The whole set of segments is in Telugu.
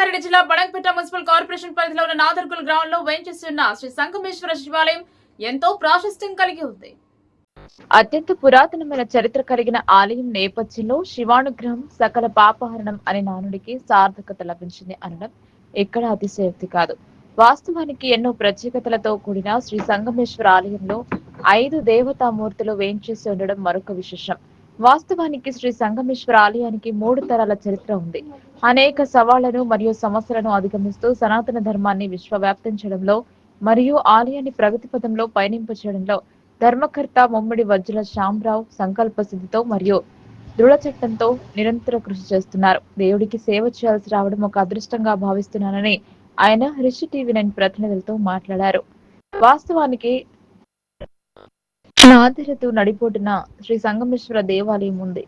రాష్ట్రంలోని రంగారెడ్డి జిల్లా బడంపేట మున్సిపల్ కార్పొరేషన్ పరిధిలో ఉన్న నాదర్గుల్ గ్రౌండ్లో వేయించేస్తున్న శ్రీ సంగమేశ్వర శివాలయం ఎంతో ప్రాశస్త్యం కలిగి ఉంది. అత్యంత పురాతనమైన చరిత్ర కలిగిన ఆలయం నేపథ్యంలో శివానుగ్రహం సకల పాపహరణం అనే నానుడికి సార్థకత లభించింది అనడం ఎక్కడ అతిశయోక్తి కాదు. వాస్తవానికి ఎన్నో ప్రత్యేకతలతో కూడిన శ్రీ సంగమేశ్వర ఆలయంలో ఐదు దేవతామూర్తులు వేయించేసి ఉండడం మరొక విశేషం. వాస్తవానికి శ్రీ సంగమేశ్వర ఆలయానికి మూడు తరాల చరిత్ర ఉంది. అనేక సవాళ్ళను మరియు సమస్యలను అధిగమిస్తూ సనాతన ధర్మాన్ని విశ్వవ్యాప్తం చేయడంలో మరియు ఆలయాన్ని ప్రగతి పథంలో పయనింప చేయడంలో ధర్మకర్త ముమ్మడి వజ్ర శ్యాంరావు సంకల్ప సిద్ధితో మరియు దృఢ చట్టంతో నిరంతర కృషి చేస్తున్నారు. దేవుడికి సేవ చేయాల్సి రావడం ఒక అదృష్టంగా భావిస్తున్నానని ఆయన రిషి టీవీ నైన్ ప్రతినిధులతో మాట్లాడారు. వాస్తవానికి నాదిరతు నడిపోటున శ్రీ సంగమేశ్వర దేవాలయం ఉంది.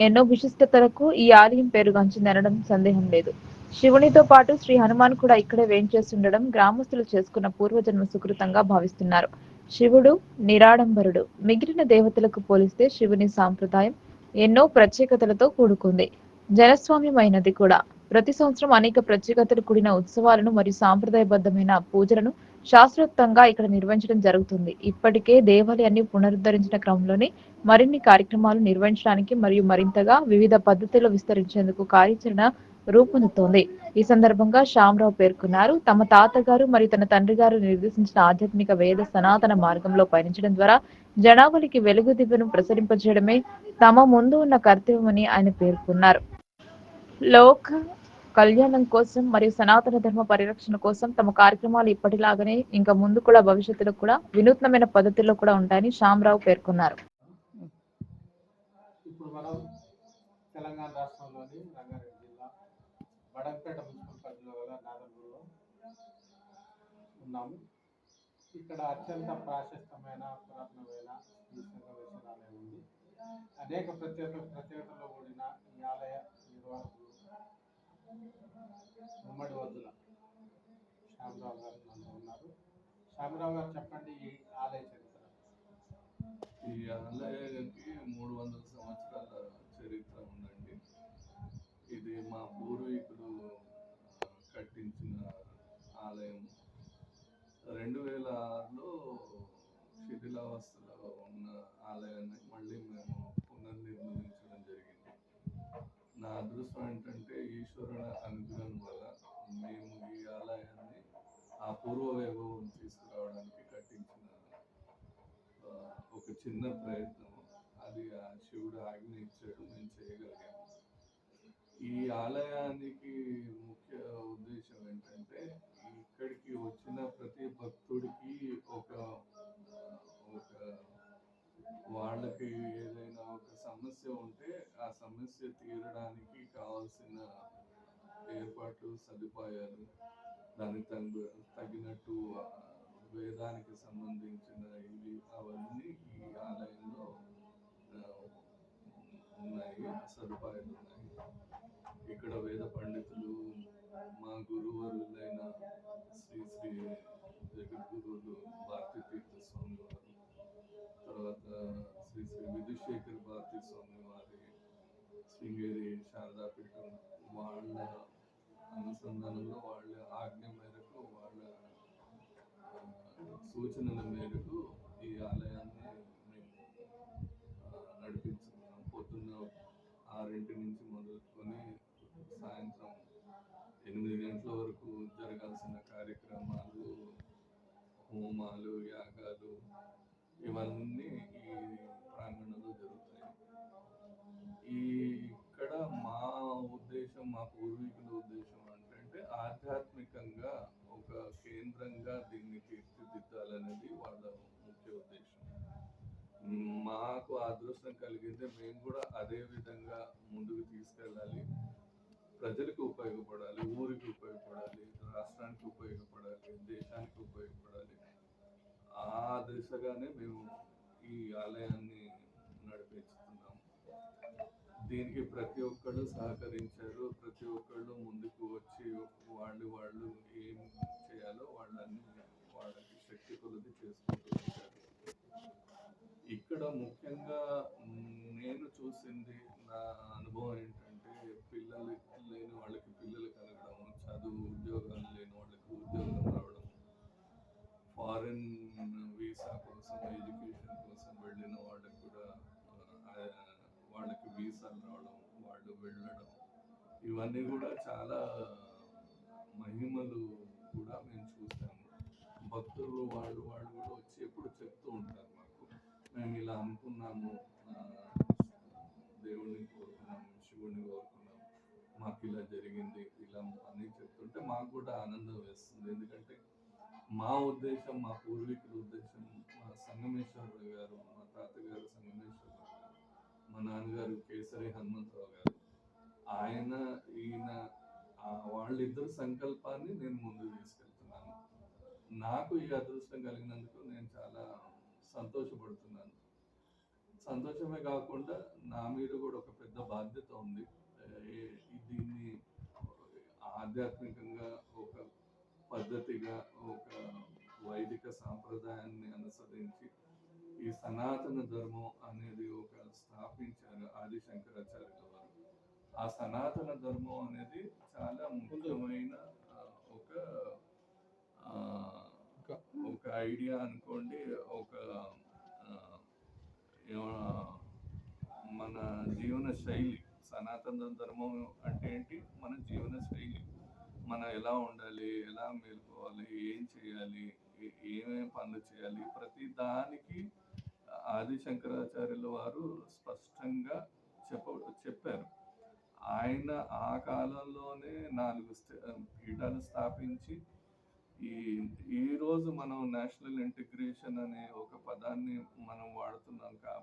ఎన్నో విశిష్టతలకు ఈ ఆలయం పేరుగాంచిందనడం సందేహం లేదు. శివునితో పాటు శ్రీ హనుమాన్ కూడా ఇక్కడే వేంచేస్తుండడం గ్రామస్తులు చేసుకున్న పూర్వజన్మ సుకృతంగా భావిస్తున్నారు. శివుడు నిరాడంబరుడు. మిగిలిన దేవతలకు పోలిస్తే శివుని సాంప్రదాయం ఎన్నో ప్రత్యేకతలతో కూడుకుంది. జనస్వామ్యమైనది కూడా. ప్రతి సంవత్సరం అనేక ప్రత్యేకతలు కూడిన ఉత్సవాలను మరియు సాంప్రదాయబద్ధమైన పూజలను శాస్త్రోక్తంగా ఇక్కడ నిర్వహించడం జరుగుతుంది. ఇప్పటికే దేవాలయాన్ని పునరుద్ధరించిన క్రమంలోనే మరిన్ని కార్యక్రమాలు నిర్వహించడానికి మరియు మరింతగా వివిధ పద్ధతుల్లో విస్తరించేందుకు కార్యాచరణ రూపొందుతోంది. ఈ సందర్భంగా శ్యామరావు పేర్కొన్నారు. తమ తాతగారు మరియు తన తండ్రి గారు నిర్దేశించిన ఆధ్యాత్మిక వేద సనాతన మార్గంలో పయనించడం ద్వారా జనావళికి వెలుగు దివ్యను ప్రసరింపజేయడమే తమ ముందు ఉన్న కర్తవ్యమని ఆయన పేర్కొన్నారు. లోక కళ్యాణం కోసం మరియు సనాతన ధర్మ పరిరక్షణ కోసం తమ కార్యక్రమాలు ఇప్పటిలాగానే ఇంకా ముందు కూడా భవిష్యత్తులో కూడా వినూత్నమైన పద్ధతుల్లో కూడా ఉంటాయని శ్యామరావు పేర్కొన్నారు. ఇప్పుడు మనం తెలంగాణ రాష్ట్రంలోని రంగారెడ్డి జిల్లా బడంపేట మున్సిపల్ పరిధిలో గల నాదర్పూర్లో ఉన్నాము. ఇక్కడ అత్యంత ప్రాశస్తమైన పురాతనమైన శ్రీ సంగమేశ్వర ఆలయం ఉంది. అనేక ప్రత్యేక ప్రత్యేకతలో కూడిన ఈ ఆలయ నిర్వాహకులు ఉమ్మడి వద్దుల. శ్యామరావు గారు మనలో ఉన్నారు. శ్యామరావు గారు చెప్పండి ఈ ఆలయ చరిత్ర. ఈ ఆలయానికి మూడు వందల సంవత్సరాల చరిత్ర ఉందండి. ఇది మా పూర్వీకులు కట్టించిన ఆలయం. రెండు వేల ఆరులో శిథిలావస్థలో ఉన్న ఆలయాన్ని మళ్ళీ మేము పునర్నిర్మించడం జరిగింది. నా అదృష్టం ఏంటంటే ఈశ్వరుని అనుగ్రహం వల్ల మేము ఈ ఆలయాన్ని ఆ పూర్వ వైభవం తీసుకురావడానికి కట్టించిన ఒక చిన్న ప్రయత్నం. అది ఆ శివుడు ఆజ్ఞ ఇచ్చాడు మేము చేయగలిగాము ఈ ఆలయానికి ముఖ్య ఉద్దేశం ఏంటంటే ఇక్కడికి వచ్చిన ప్రతి భక్తుడికి ఒక ఒక వాళ్ళకి ఏదైనా ఒక సమస్య ఉంటే ఆ సమస్య తీరడానికి కావాల్సిన ఏర్పాట్లు సదుపాయాలు దానికి తగు తగినట్టు వేదానికి సంబంధించిన ఇవి అవన్నీ ఈ ఆలయంలో ఉన్నాయి సదుపాయాలు ఉన్నాయి. ఇక్కడ వేద పండితులు మా గురువరులైన శ్రీ శ్రీ జగద్గురువులు భారతీ తీర్థ స్వామి వారు తర్వాత శ్రీ శ్రీ విధుశేఖర్ భారతీ స్వామి వారి శృంగేరి శారదాపీఠం వాళ్ళ అనుసంధానంలో వాళ్ళ ఆజ్ఞ మేరకు వాళ్ళ సూచనల మేరకు ఈ ఆలయాన్ని మేము నడిపించుకున్నాం. పొద్దున్న ఆరింటి నుంచి మొదలుకొని సాయంత్రం ఎనిమిది గంటల వరకు జరగాల్సిన కార్యక్రమాలు హోమాలు యాగాలు ఇవన్నీ ఈ ప్రాంగణంలో జరుగుతాయి. ఈ ఇక్కడ మా ఉద్దేశం మా పూర్వీకులు ఆధ్యాత్మికంగా ఒక కేంద్రంగా దీన్ని తీర్చిదిద్దాలనేది వాళ్ళ ముఖ్య ఉద్దేశం. మాకు అదృష్టం కలిగితే మేము కూడా అదే విధంగా ముందుకు తీసుకెళ్ళాలి. ప్రజలకు ఉపయోగపడాలి ఊరికి ఉపయోగపడాలి రాష్ట్రానికి ఉపయోగపడాలి దేశానికి ఉపయోగపడాలి. ఆ దిశగానే మేము ఈ ఆలయాన్ని నడిపించాం దీనికి ప్రతి ఒక్కళ్ళు సహకరించారు. ప్రతి ఒక్కళ్ళు ముందుకు వచ్చి వాళ్ళు వాళ్ళు ఏం చేయాలో వాళ్ళని వాళ్ళకి శక్తి కొలది చేసుకుంటూ ఇక్కడ ముఖ్యంగా నేను చూసింది నా అనుభవం ఏంటంటే పిల్లలు లేని వాళ్ళకి పిల్లలు కలగడం చదువు ఉద్యోగాలు లేని వాళ్ళకి ఉద్యోగం రావడం ఫారిన్ వీసా కోసం ఎడ్యుకేషన్ వాళ్ళకి వీసాలు రావడం వాళ్ళు వెళ్ళడం ఇవన్నీ కూడా చాలా మహిమలు కూడా మేము చూసాము. భక్తులు వాళ్ళు వాళ్ళు కూడా వచ్చి ఎప్పుడు చెప్తూ ఉంటారు మాకు. మేము ఇలా అనుకున్నాము దేవుడిని కోరుకున్నాము శివుడిని కోరుకున్నాము మాకు ఇలా జరిగింది ఇలా అన్నీ చెప్తుంటే మాకు కూడా ఆనందం వేస్తుంది. ఎందుకంటే మా ఉద్దేశం మా పూర్వీకుల ఉద్దేశం మా సంగమేశ్వరరావు గారు మా తాతగారు సంగ గారు మా నాన్నగారు కేసరి హనుమంతరావు గారు. ఆయన ఈయన వాళ్ళిద్దరు సంకల్పాన్ని నేను ముందుకు తీసుకెళ్తున్నాను. నాకు ఈ అదృష్టం కలిగినందుకు నేను చాలా సంతోషపడుతున్నాను. సంతోషమే కాకుండా నా మీద కూడా ఒక పెద్ద బాధ్యత ఉంది. దీన్ని ఆధ్యాత్మికంగా ఒక పద్ధతిగా ఒక వైదిక సాంప్రదాయాన్ని అనుసరించి ఈ సనాతన ధర్మం అనేది ఒక స్థాపించారు ఆది శంకరాచార్యుల వారు. ఆ సనాతన ధర్మం అనేది చాలా ముఖ్యమైన ఒక ఒక ఐడియా అనుకోండి. ఒక మన జీవన శైలి సనాతన ధర్మం అంటే ఏంటి? మన జీవన శైలి. మనం ఎలా ఉండాలి ఎలా మేలుకోవాలి ఏం చేయాలి ఏమేమి పనులు చేయాలి ప్రతి దానికి ఆది శంకరాచార్యుల వారు స్పష్టంగా చెప్ప చెప్పారు. ఆయన ఆ కాలంలోనే నాలుగు పీఠాలు స్థాపించి ఈ ఈరోజు మనం నేషనల్ ఇంటిగ్రేషన్ అనే ఒక పదాన్ని మనం వాడుతున్నాం కా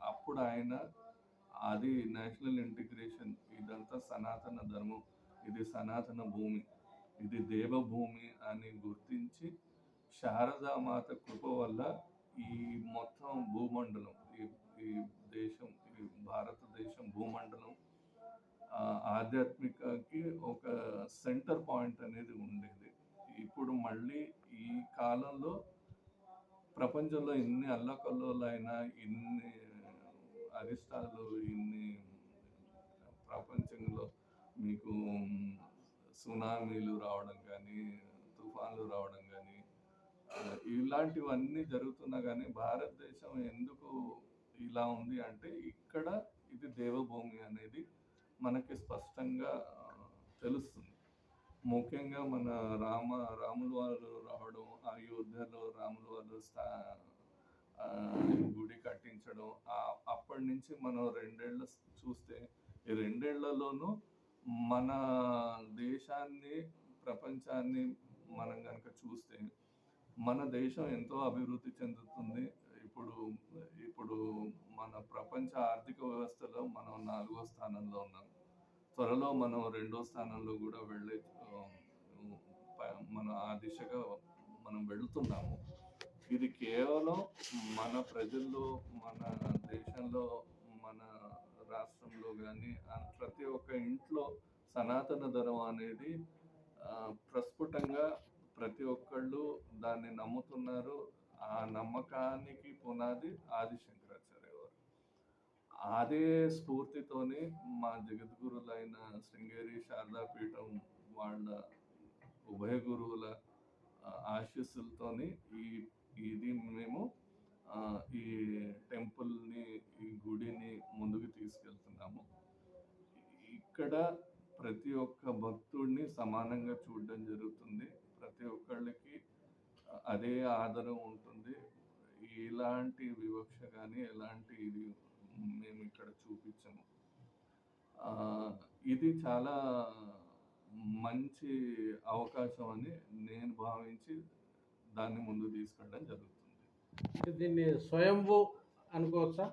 అప్పుడు ఆయన అది నేషనల్ ఇంటిగ్రేషన్ ఇదంతా సనాతన ధర్మం ఇది సనాతన భూమి ఇది దేవభూమి అని గుర్తించి శారదామాత కృప వల్ల ఈ మొత్తం భూమండలం ఈ ఈ దేశం ఈ భారతదేశం భూమండలం ఆధ్యాత్మికకి ఒక సెంటర్ పాయింట్ అనేది ఉండేది. ఇప్పుడు మళ్ళీ ఈ కాలంలో ప్రపంచంలో ఇన్ని అల్లకల్లోలైనా ఇన్ని అరిష్టాలు ఇన్ని ప్రపంచంలో మీకు సునామీలు రావడం కానీ తుఫాన్లు రావడం కానీ ఇలాంటివన్నీ జరుగుతున్నా కానీ భారతదేశం ఎందుకు ఇలా ఉంది అంటే ఇక్కడ ఇది దేవభూమి అనేది మనకి స్పష్టంగా తెలుస్తుంది. ముఖ్యంగా మన రామ రాములు వారు రావడం అయోధ్యలో రాములు వారు స్థా గుడి కట్టించడం అప్పటి నుంచి మనం రెండేళ్ళ చూస్తే ఈ రెండేళ్ళలోనూ మన దేశాన్ని ప్రపంచాన్ని మనం కనుక చూస్తే మన దేశం ఎంతో అభివృద్ధి చెందుతుంది. ఇప్పుడు ఇప్పుడు మన ప్రపంచ ఆర్థిక వ్యవస్థలో మనం నాలుగో స్థానంలో ఉన్నాం. త్వరలో మనం రెండో స్థానంలో కూడా వెళ్ళే మన ఆ దిశగా మనం వెళుతున్నాము. ఇది కేవలం మన ప్రజల్లో మన దేశంలో మన రాష్ట్రంలో కానీ ప్రతి ఒక్క ఇంట్లో సనాతన ధర్మం అనేది ప్రస్ఫుటంగా ప్రతి ఒక్కళ్ళు దాన్ని నమ్ముతున్నారు. ఆ నమ్మకానికి పునాది ఆది శంకరాచార్య వారు అదే స్ఫూర్తితోనే మా జగద్గురులైన శృంగేరి శారదాపీఠం వాళ్ళ ఉభయ గురువుల ఆశీస్సులతోని ఈ ఇది మేము ఈ టెంపుల్ని ఈ గుడిని ముందుకు తీసుకెళ్తున్నాము. ఇక్కడ ప్రతి ఒక్క భక్తుడిని సమానంగా చూడడం జరుగుతుంది. ప్రతి ఒక్కళ్ళకి అదే ఆదరం ఉంటుంది. ఎలాంటి వివక్ష కానీ ఎలాంటి ఇది మేము ఇక్కడ చూపించము. ఇది చాలా మంచి అవకాశం అని నేను భావించి దాన్ని ముందు తీసుకెళ్ళడం జరుగుతుంది. దీన్ని స్వయంభూ అనుకోవచ్చా?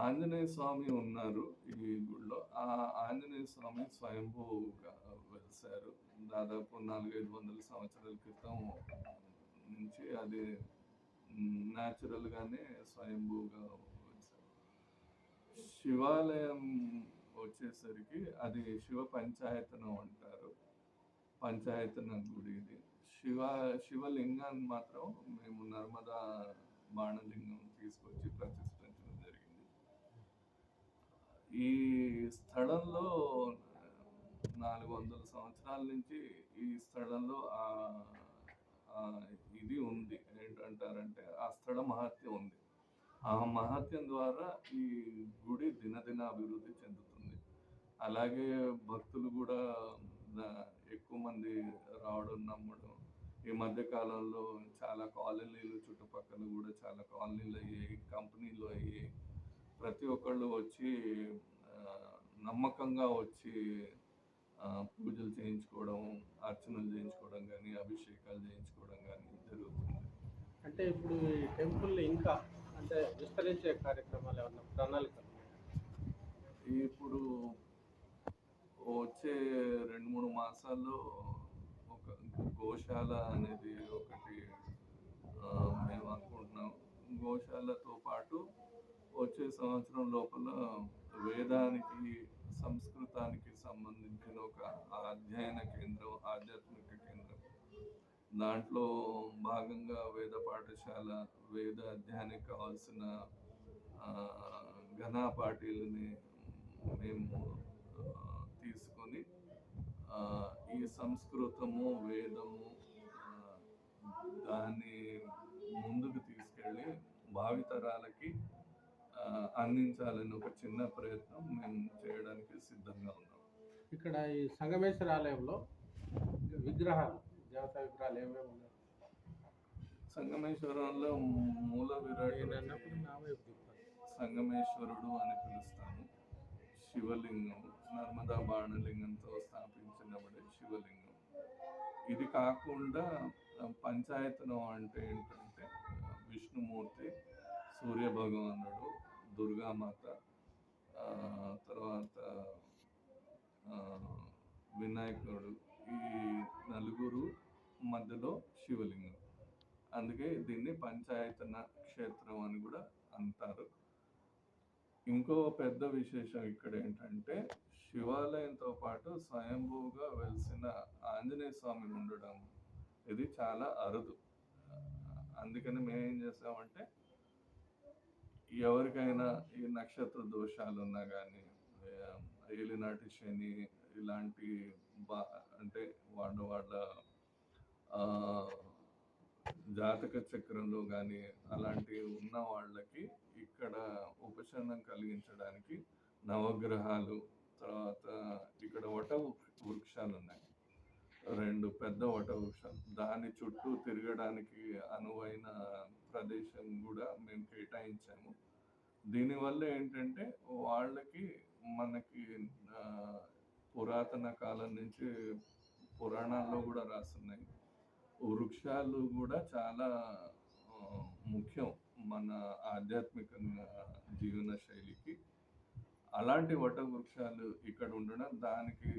ఆంజనేయ స్వామి ఉన్నారు ఈ గుడిలో ఆ ఆంజనేయ స్వామి స్వయంభూగా వెలిశారు దాదాపు నాలుగైదు వందల సంవత్సరాల క్రితం నుంచి అది న్యాచురల్గానే స్వయంభూగా వచ్చారు శివాలయం వచ్చేసరికి అది శివ పంచాయతనం అంటారు. పంచాయతన గుడి ఇది. శివ శివలింగాన్ని మాత్రం మేము నర్మదా బాణలింగం తీసుకొచ్చి ప్రతి ఈ స్థలంలో నాలుగు వందల సంవత్సరాల నుంచి ఈ స్థలంలో ఆ ఇది ఉంది. ఏంటంటారంటే ఆ స్థల మహత్యం ఉంది. ఆ మహత్యం ద్వారా ఈ గుడి దినదిన అభివృద్ధి చెందుతుంది. అలాగే భక్తులు కూడా ఎక్కువ మంది రావడం నమ్మడం. ఈ మధ్య కాలంలో చాలా కాలనీలు చుట్టుపక్కల కూడా చాలా కాలనీలు అయ్యాయి కంపెనీలు అయ్యాయి. ప్రతి ఒక్కళ్ళు వచ్చి నమ్మకంగా వచ్చి పూజలు చేయించుకోవడం అర్చనలు చేయించుకోవడం కానీ అభిషేకాలు చేయించుకోవడం కానీ జరుగుతుంది. అంటే ఇప్పుడు ఈ టెంపుల్ ఇంకా అంటే విస్తరించే కార్యక్రమాలు ఏమన్నా ప్రణాళిక ఇప్పుడు వచ్చే రెండు మూడు మాసాల్లో ఒక గోశాల అనేది ఒకటి మేము అనుకుంటున్నాం. గోశాలతో పాటు వచ్చే సంవత్సరం లోపల వేదానికి సంస్కృతానికి సంబంధించిన ఒక అధ్యయన కేంద్రం ఆధ్యాత్మిక కేంద్రం. దాంట్లో భాగంగా వేద పాఠశాల వేద అధ్యయనానికి కావాల్సిన ఘనా పార్టీలని మేము తీసుకొని ఈ సంస్కృతము వేదము దాన్ని ముందుకు తీసుకెళ్ళి భావితరాలకి అందించాలని ఒక చిన్న ప్రయత్నం మేము చేయడానికి సిద్ధంగా ఉన్నాం. ఇక్కడ ఈ సంగమేశ్వర ఆలయంలో విగ్రహాలు దేవతా విగ్రహాలు ఏమేమి ఉన్నాయి? సంగమేశ్వరంలో మూల విరాట్ తిప్పాలి. సంగమేశ్వరుడు అని పిలుస్తాము శివలింగం నర్మదా బాణలింగంతో స్థాపించబడే శివలింగం. ఇది కాకుండా పంచాయతనం అంటే ఏంటంటే విష్ణుమూర్తి సూర్య భగవానుడు దుర్గామాత తర్వాత వినాయకుడు ఈ నలుగురు మధ్యలో శివలింగం. అందుకే దీన్ని పంచాయతన క్షేత్రం అని కూడా అంటారు. ఇంకో పెద్ద విశేషం ఇక్కడ ఏంటంటే శివాలయంతో పాటు స్వయంభూగా వెలిసిన ఆంజనేయ స్వామి ఉండడం ఇది చాలా అరుదు. అందుకని మేము ఏం చేసామంటే ఎవరికైనా ఈ నక్షత్ర దోషాలు ఉన్నా కానీ ఏలినాటి శని ఇలాంటి బా అంటే వాళ్ళ వాళ్ళ జాతక చక్రంలో కానీ అలాంటివి ఉన్న వాళ్ళకి ఇక్కడ ఉపశమనం కలిగించడానికి నవగ్రహాలు తర్వాత ఇక్కడ వట వృక్షాలు ఉన్నాయి రెండు పెద్ద వట వృక్షాలు దాని చుట్టూ తిరగడానికి అనువైన ప్రదేశం కూడా మేము కేటాయించాము. దీనివల్ల ఏంటంటే వాళ్ళకి మనకి పురాతన కాలం నుంచి పురాణాల్లో కూడా రాస్తున్నాయి. వృక్షాలు కూడా చాలా ముఖ్యం మన ఆధ్యాత్మిక జీవన శైలికి. అలాంటి వట వృక్షాలు ఇక్కడ ఉండడం దానికి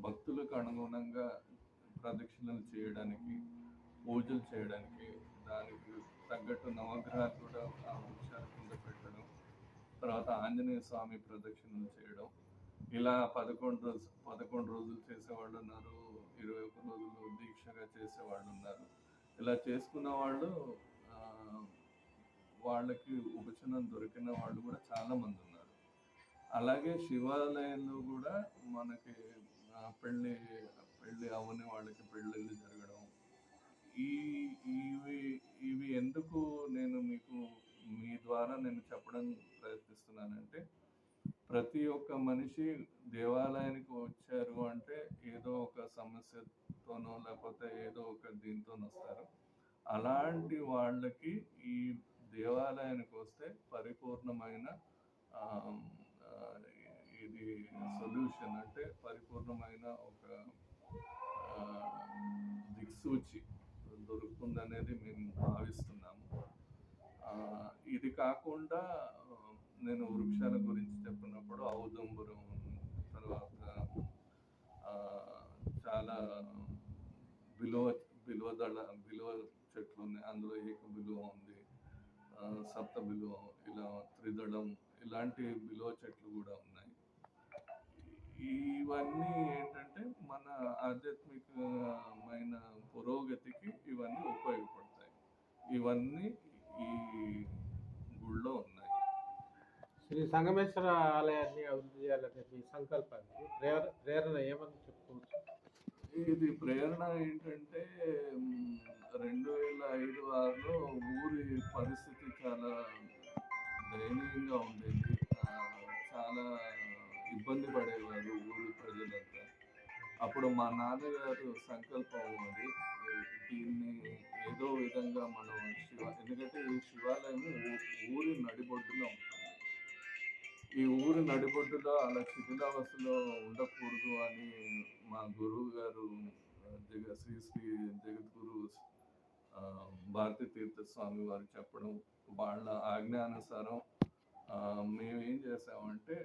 భక్తులకు అనుగుణంగా ప్రదక్షిణలు చేయడానికి పూజలు చేయడానికి దానికి తగ్గట్టు నవగ్రహాలు కూడా వృక్షాల కింద పెట్టడం తర్వాత ఆంజనేయ స్వామి ప్రదక్షిణలు చేయడం. ఇలా పదకొండు రోజు పదకొండు రోజులు చేసేవాళ్ళు ఉన్నారు. ఇరవై ఒక్క రోజులు దీక్షగా చేసేవాళ్ళు ఉన్నారు. ఇలా చేసుకున్న వాళ్ళు వాళ్ళకి ఉపశమనం దొరికిన వాళ్ళు కూడా చాలా మంది ఉన్నారు. అలాగే శివాలయంలో కూడా మనకి పెళ్ళి పెళ్ళి అవని వాళ్ళకి పెళ్ళిళ్ళు జరుగుతాయి ఈ ఇవి ఇవి ఎందుకు నేను మీకు మీ ద్వారా నేను చెప్పడం ప్రయత్నిస్తున్నానంటే ప్రతి ఒక్క మనిషి దేవాలయానికి వచ్చారు అంటే ఏదో ఒక సమస్యతోనో లేకపోతే ఏదో ఒక దీంతో వస్తారు. అలాంటి వాళ్ళకి ఈ దేవాలయానికి వస్తే పరిపూర్ణమైన ఇది సొల్యూషన్ అంటే పరిపూర్ణమైన ఒక దిక్సూచి. దొరుకుతుందనేది మేము భావిస్తున్నాము. ఇది కాకుండా నేను వృక్షాల గురించి చెప్పినప్పుడు ఔదంబురం తర్వాత చాలా విలువ విలువ దళ విలువ చెట్లు ఉన్నాయి. అందులో ఏక విలువ ఉంది. సప్త విలువ ఇలా త్రిదళం ఇలాంటి విలువ చెట్లు కూడా ఉన్నాయి. ఇవన్నీ ఏంటంటే మన ఆధ్యాత్మికమైన పురోగతికి ఇవన్నీ ఉపయోగపడతాయి. ఇవన్నీ ఈ గుళ్ళో ఉన్నాయి. శ్రీ సంగమేశ్వర ఆలయాన్ని అభివృద్ధి చేయాలనే మీ సంకల్పానికి ప్రేర ప్రేరణ ఏమని చెప్పుకోవచ్చు? ఇది ప్రేరణ ఏంటంటే రెండు వేల ఐదు ఆరులో ఊరి పరిస్థితి చాలా దయనీయంగా ఉండేది. ఇబ్బంది పడేవారు ఊరి ప్రజలంతా. అప్పుడు మా నాన్నగారు సంకల్పం అది. దీన్ని ఏదో విధంగా మనం శివ ఎందుకంటే ఈ శివాలయం ఊరి నడిబొడ్డులో ఉంటుంది. ఈ ఊరి నడిబొడ్డులో అలా శిథిలావస్థలో ఉండకూడదు అని మా గురువు గారు జగ శ్రీ శ్రీ జగద్గురు భారతీ తీర్థస్వామి వారు చెప్పడం వాళ్ళ ఆజ్ఞానుసారం మేము ఏం చేసామంటే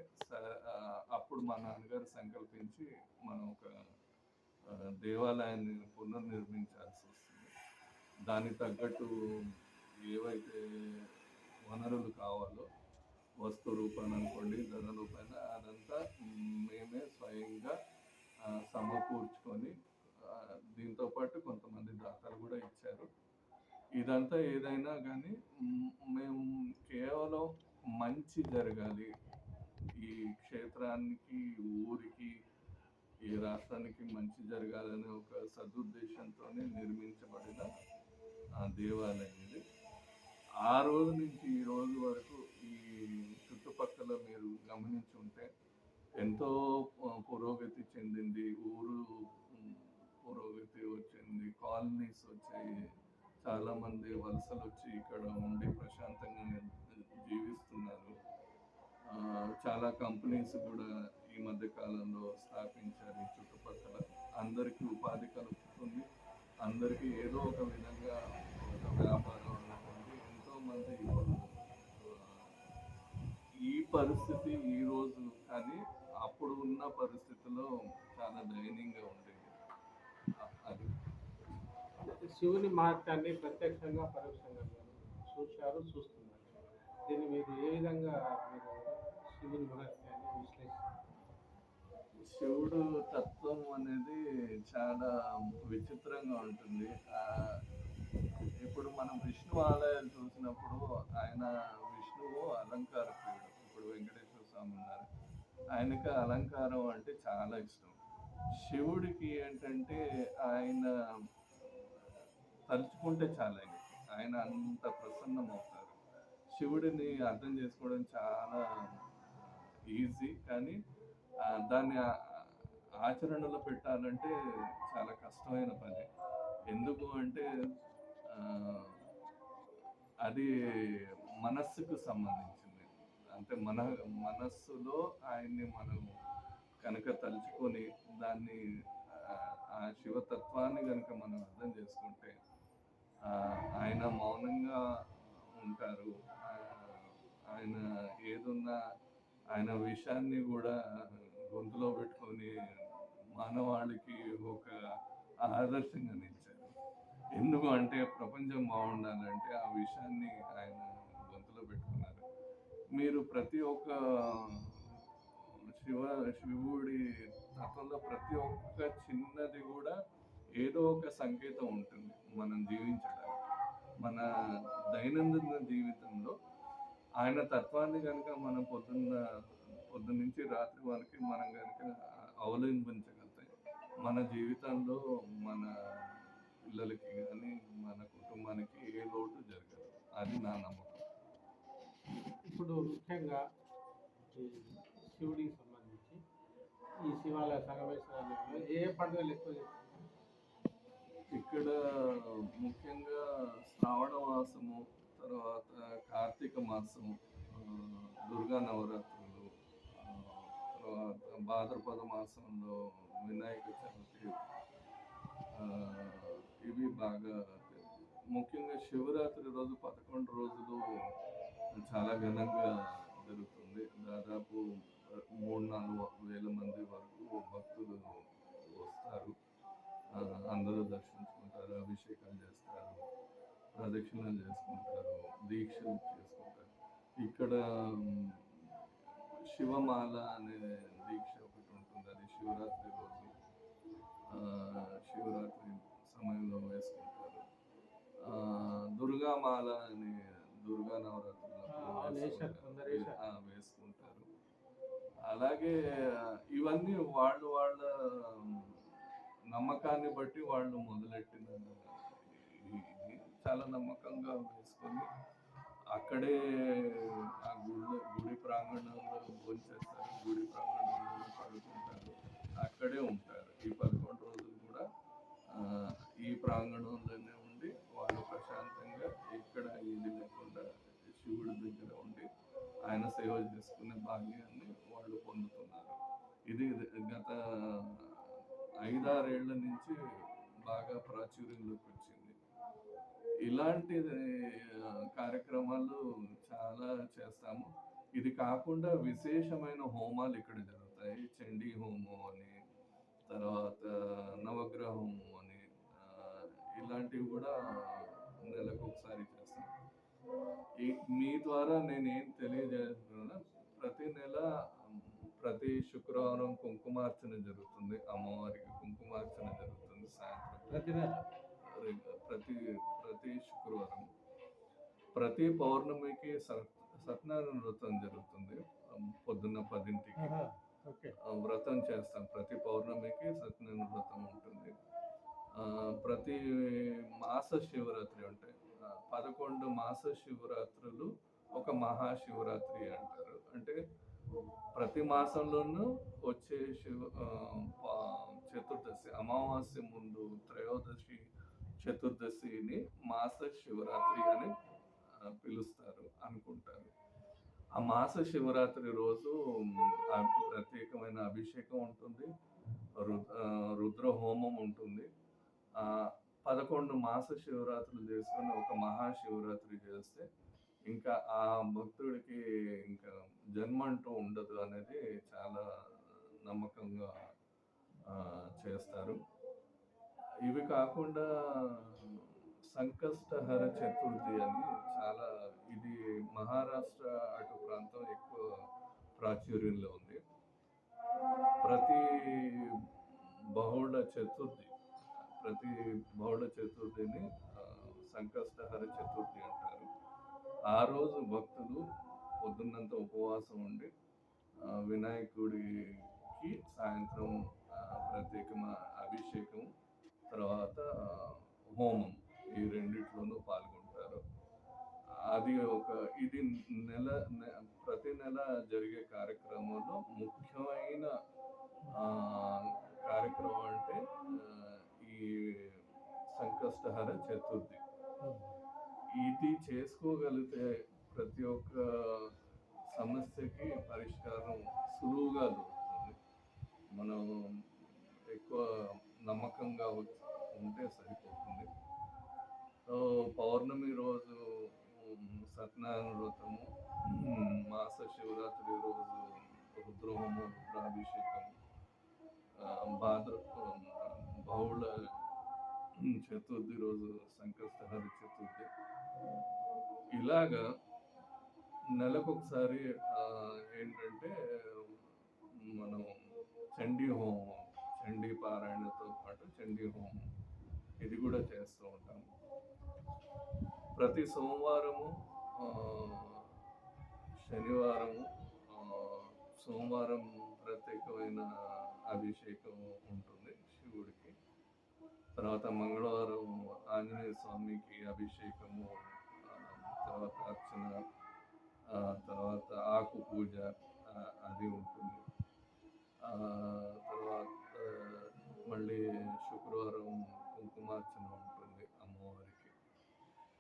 అప్పుడు మా నాన్నగారు సంకల్పించి మనం ఒక దేవాలయాన్ని పునర్నిర్మించాల్సి వస్తుంది. దానికి తగ్గట్టు ఏవైతే వనరులు కావాలో వస్తు రూపాన్ని అనుకోండి ధన రూపాయన అదంతా మేమే స్వయంగా సమకూర్చుకొని దీంతో పాటు కొంతమంది దాతలు కూడా ఇచ్చారు. ఇదంతా ఏదైనా కానీ మేము కేవలం మంచి జరగాలి. ఈ క్షేత్రానికి ఊరికి ఈ రాష్ట్రానికి మంచి జరగాలనే ఒక సదుద్దేశంతోనే నిర్మించబడిన ఆ దేవాలయం ఇది. ఆ రోజు నుంచి ఈ రోజు వరకు ఈ చుట్టుపక్కల మీరు గమనించి ఉంటే ఎంతో పురోగతి చెందింది. ఊరు పురోగతి వచ్చింది. కాలనీస్ వచ్చాయి. చాలామంది వలసలు వచ్చి ఇక్కడ ఉండి ప్రశాంతంగా జీవిస్తున్నారు. చాలా కంపెనీస్ కూడా ఈ మధ్య కాలంలో స్థాపించారు ఈ చుట్టుపక్కల. అందరికీ ఉపాధి కలుగుతుంది అందరికీ ఏదో ఒక విధంగా ఒక వ్యాపారం ఉన్నటువంటి ఎంతోమంది ఈ పరిస్థితి ఈ రోజు కానీ అప్పుడు ఉన్న పరిస్థితిలో చాలా దయనీయంగా ఉండేది. అది. శివుని మార్గాన్ని ప్రత్యక్షంగా పరోక్షంగా చూశారు చూస్తున్నారు. దీన్ని మీరు ఏ విధంగా మీరు శివుని మహత్యాన్ని విశ్లేషిస్తారు? శివుడు తత్వం అనేది చాలా విచిత్రంగా ఉంటుంది. ఇప్పుడు మనం విష్ణు ఆలయాలు చూసినప్పుడు ఆయన విష్ణువు అలంకారకుడు ఇప్పుడు వెంకటేశ్వర స్వామి ఉన్నారు. ఆయనకి అలంకారం అంటే చాలా ఇష్టం. శివుడికి ఏంటంటే ఆయన తలుచుకుంటే చాలా ఆయన అంత ప్రసన్నమవుతారు శివుడిని అర్థం చేసుకోవడం చాలా ఈజీ కానీ దాన్ని ఆచరణలో పెట్టాలంటే చాలా కష్టమైన పని. ఎందుకు అంటే అది మనస్సుకు సంబంధించింది. అంటే మన మనస్సులో ఆయన్ని మనం కనుక తలుచుకొని దాన్ని ఆ, శివతత్వాన్ని కనుక మనం అర్థం చేసుకుంటే ఆయన మౌనంగా ఉంటారు. ఆయన ఏదున్నా ఆయన విషయాన్ని కూడా గొంతులో పెట్టుకొని మానవాళికి ఒక ఆదర్శంగా నిలిచారు. ఎందుకు అంటే ప్రపంచం బాగుండాలంటే ఆ విషయాన్ని ఆయన గొంతులో పెట్టుకున్నారు. మీరు ప్రతి ఒక్క శివ శివుడి తత్వంలో ప్రతి ఒక్క చిన్నది కూడా ఏదో ఒక సంకేతం ఉంటుంది మనం జీవించడానికి. మన దైనందిన జీవితంలో ఆయన తత్వాన్ని కనుక మనం పొద్దున్న పొద్దున్న నుంచి రాత్రి వరకు మనం కనుక అవలంబించగలిగితే. మన జీవితంలో మన పిల్లలకి కానీ మన కుటుంబానికి ఏ లోటు జరగదు. అది నా నమ్మకం. ఇప్పుడు ముఖ్యంగా శివుడికి సంబంధించి ఈ శివాలయ సంగమేశ్వరాలయంలో ఏ పండుగలు ఎక్కువ ఇక్కడ ముఖ్యంగా శ్రావణ మాసము తర్వాత కార్తీక మాసం దుర్గా నవరాత్రులు తర్వాత భాద్రపద మాసంలో వినాయక చవితి ఇవి బాగా ముఖ్యంగా శివరాత్రి రోజు పదకొండు రోజులు చాలా ఘనంగా జరుగుతుంది. దాదాపు మూడు నాలుగు వేల మంది వరకు భక్తులు వస్తారు. అందరూ దర్శించుకుంటారు అభిషేకాలు చేస్తారు. ప్రదక్షిణలు చేసుకుంటారు దీక్షలు చేసుకుంటారు. ఇక్కడ శివమాల అనే దీక్ష ఒకటి ఉంటుంది. అది శివరాత్రి రోజు శివరాత్రి సమయంలో వేసుకుంటారు. ఆ, దుర్గామాల అని దుర్గా వేశారు, వేసుకుంటారు. అలాగే ఇవన్నీ వాళ్ళు వాళ్ళ నమ్మకాన్ని బట్టి వాళ్ళు మొదలెట్టిన చాలా నమ్మకంగా వేసుకొని అక్కడే ఆ గుడి గుడి ప్రాంగణంలో భోంచేస్తారు గుడి ప్రాంగణంలో పడుకుంటారు. అక్కడే ఉంటారు. ఈ పదకొండు రోజులు కూడా ఈ ప్రాంగణంలోనే ఉండి వాళ్ళు ప్రశాంతంగా ఎక్కడ ఇది లేకుండా శివుడి దగ్గర ఉండి ఆయన సేవ చేసుకునే భాగ్యాన్ని వాళ్ళు పొందుతున్నారు. ఇది గత ఐదారేళ్ళ నుంచి బాగా ప్రాచుర్యంలోకి వచ్చింది ఇలాంటి కార్యక్రమాలు చాలా చేస్తాము. ఇది కాకుండా విశేషమైన హోమాలు ఇక్కడ జరుగుతాయి. చండీ హోమం అని తర్వాత నవగ్రహ హోమం అని ఇలాంటివి కూడా నెలకు ఒకసారి చేస్తాం. ఈ మీ ద్వారా నేను ఏం తెలియజేస్తున్నా ప్రతి నెల ప్రతి శుక్రవారం కుంకుమార్చన జరుగుతుంది అమ్మవారికి కుంకుమార్చన జరుగుతుంది సాయంత్రం. ప్రతి నెల? ప్రతి ప్రతి శుక్రవారం ప్రతి పౌర్ణమికి సత్ సత్యనారాయణ వ్రతం జరుగుతుంది. పొద్దున్న పదింటికి. వ్రతం చేస్తాం. ప్రతి పౌర్ణమికి సత్యనారాయణ వ్రతం ఉంటుంది. ప్రతి మాస శివరాత్రి ఉంటాయి పదకొండు మాస శివరాత్రులు ఒక మహాశివరాత్రి అంటారు. అంటే ప్రతి మాసంలోనూ వచ్చే శివ చతుర్దశి అమావాస్య ముందు త్రయోదశి చతుర్దశిని మాస శివరాత్రి అని పిలుస్తారు అనుకుంటారు. ఆ మాస శివరాత్రి రోజు ప్రత్యేకమైన అభిషేకం ఉంటుంది. రు- రుద్ర హోమం ఉంటుంది. పదకొండు మాస శివరాత్రులు చేసుకొని ఒక మహాశివరాత్రి చేస్తే ఇంకా ఆ భక్తుడికి ఇంకా జన్మ అంటూ ఉండదు అనేది చాలా నమ్మకంగా చేస్తారు. ఇవి కాకుండా సంకష్టహర చతుర్థి అని చాలా ఇది మహారాష్ట్ర అటు ప్రాంతం ఎక్కువ ప్రాచుర్యంలో ఉంది. ప్రతి బహుళ చతుర్థి ప్రతి బహుళ చతుర్థిని సంకష్టహర చతుర్థి అంటారు. ఆ రోజు భక్తులు పొద్దున్నంత ఉపవాసం ఉండి వినాయకుడికి సాయంత్రం ప్రతి తర్వాత హోమం. ఈ రెండిట్లోనూ పాల్గొంటారు. అది ఒక ఇది నెల నె- ప్రతి నెల జరిగే కార్యక్రమంలో ముఖ్యమైన కార్యక్రమం అంటే ఈ సంకష్టహర చతుర్థి. ఇది చేసుకోగలిగితే ప్రతి ఒక్క సమస్యకి పరిష్కారం సులువుగా దొరుకుతుంది. మనం ఎక్కువ నమ్మకంగా ఉ- ఉంటే సరిపోతుంది. పౌర్ణమి రోజు సత్యనారాయణ వ్రతము మాస శివరాత్రి రోజు రుద్రహోమం రుద్రాభిషేకం భాద్ర బహుళ చతుర్థి రోజు సంకష్టహరి చతుర్థి. ఇలాగా నెలకొకసారి ఏంటంటే మనం చండీ హోమం చండీ పారాయణతో పాటు చండీ హోమం ఇది కూడా చేస్తూ ఉంటాము ప్రతి సోమవారము శనివారము సోమవారం ప్రత్యేకమైన అభిషేకం ఉంటుంది శివుడికి. తర్వాత మంగళవారం ఆంజనేయ స్వామికి అభిషేకము తర్వాత అర్చన తర్వాత ఆకు పూజ అది ఉంటుంది. తర్వాత మళ్ళీ శుక్రవారం కుంకుమార్చన ఉంటుంది అమ్మవారికి.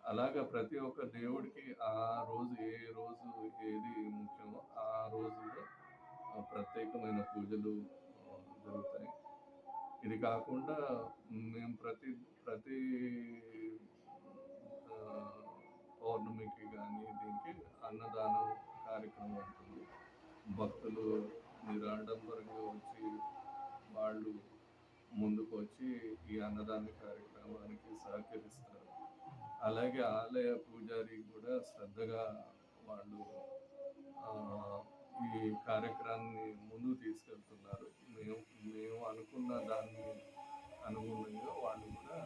అలాగా ప్రతి ఒక్క దేవుడికి ఆ రోజు ఏ రోజు ఏది ముఖ్యమో ఆ రోజులో ప్రత్యేకమైన పూజలు జరుగుతాయి. ఇది కాకుండా మేము ప్రతి ప్రతి పౌర్ణమికి కానీ దీనికి అన్నదానం కార్యక్రమం ఉంటుంది. భక్తులు నిరాడంబరంగా వచ్చి వాళ్ళు ముందుకు వచ్చి ఈ అన్నదాన కార్యక్రమానికి సహకరిస్తారు. అలాగే ఆలయ పూజారి కూడా శ్రద్ధగా వాళ్ళు ఈ కార్యక్రమాన్ని ముందుకు తీసుకెళ్తున్నారు. మేము మేము అనుకున్న దాన్ని అనుగుణంగా వాళ్ళు కూడా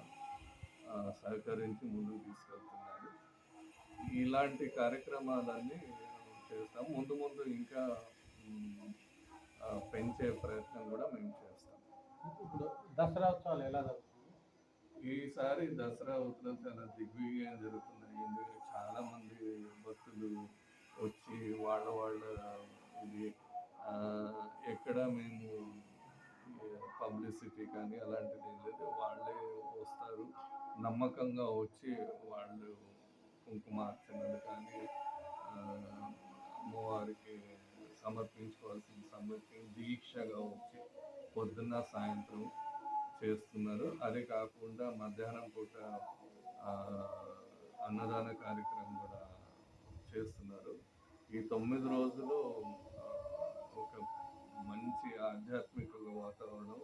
సహకరించి ముందుకు తీసుకెళ్తున్నారు. ఇలాంటి కార్యక్రమాలన్నీ చేస్తాం. ముందు ముందు ఇంకా పెంచే ప్రయత్నం కూడా మేము చేస్తాం. ఇప్పుడు దసరా ఉత్సవాలు ఎలా జరుగుతుంది ఈసారి దసరా ఉత్సవం చాలా దిగ్విజయం జరుగుతున్నాయి ఎందుకంటే చాలా మంది భక్తులు వచ్చి వాళ్ళ వాళ్ళ ఇది ఎక్కడ మేము పబ్లిసిటీ కానీ అలాంటిది ఏం లేదు. వాళ్ళే వస్తారు. నమ్మకంగా వచ్చి వాళ్ళు కుంకుమార్చనలు కానీ అమ్మవారికి సమర్పించుకోవాల్సిన సమర్పించి దీక్షగా వచ్చి పొద్దున్న సాయంత్రం చేస్తున్నారు. అదే కాకుండా మధ్యాహ్నం పూట అన్నదాన కార్యక్రమం కూడా చేస్తున్నారు. ఈ తొమ్మిది రోజులు ఒక మంచి ఆధ్యాత్మిక వాతావరణం